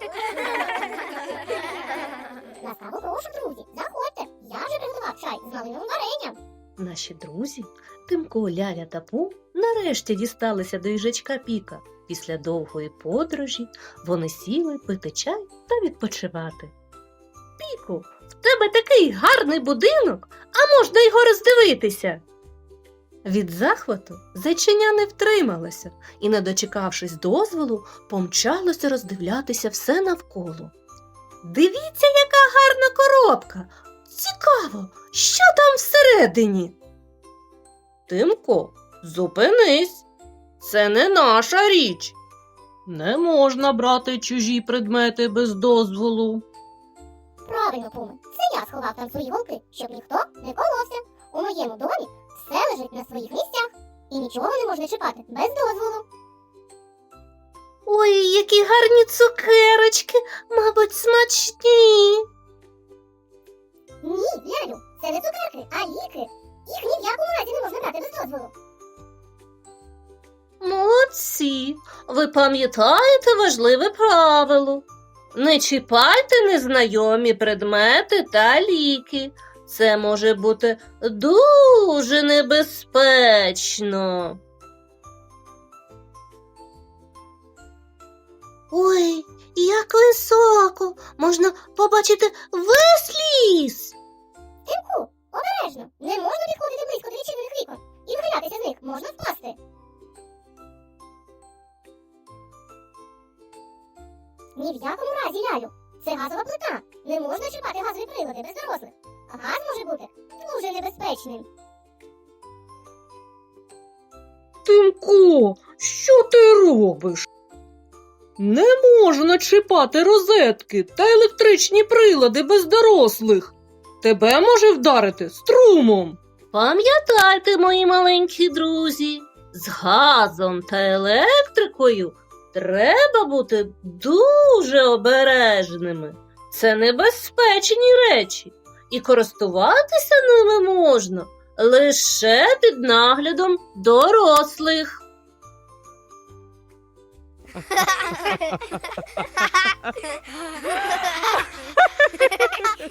букетик. Ласкаво прошу, друзі, заходьте. Я вже приготував чай з малиновим варенням. Наші друзі, Тимко, Ляля та Пу, нарешті дісталися до їжачка Піка. Після довгої подорожі вони сіли пити чай та відпочивати. Піку, в тебе такий гарний будинок, а можна його роздивитися. Від захвату зайчиня не втрималося і, не дочекавшись дозволу, помчалося роздивлятися все навколо. Дивіться, яка гарна коробка! Цікаво, що там всередині? Тимко, зупинись. Це не наша річ. Не можна брати чужі предмети без дозволу. Правильно, Пуме, це я сховав там свої голки, щоб ніхто не коловся. У моєму домі все лежить на своїх місцях, і нічого не можна чіпати без дозволу. Ой, які гарні цукерочки, мабуть, смачні. Ні, Лялю, це не цукерки, а ліки. Їх ні в якому разі не можна брати без дозволу. Молодці, ви пам'ятаєте важливе правило. Не чіпайте незнайомі предмети та ліки. Це може бути дуже небезпечно. Ой, як високо! Можна побачити весь ліс. Тимку, обережно, не можна підходити близько до відчинених вікон. І вихилятися з них можна впасти. Ні в якому разі, Лялю. Це газова плита. Не можна чіпати газові прилади без дорослих. А газ може бути дуже небезпечним. Тимко, що ти робиш? Не можна чіпати розетки та електричні прилади без дорослих. Тебе може вдарити струмом. Пам'ятайте, мої маленькі друзі, з газом та електрикою треба бути дуже обережними. Це небезпечні речі, і користуватися ними можна лише під наглядом дорослих.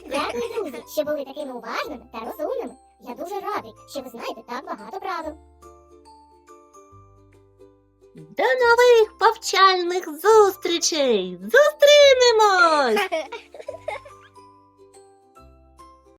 Дякую, друзі, що були такими уважними та розумними. Я дуже радий, що ви знаєте так багато правил. До нових повчальних зустрічей! Зустрінемось!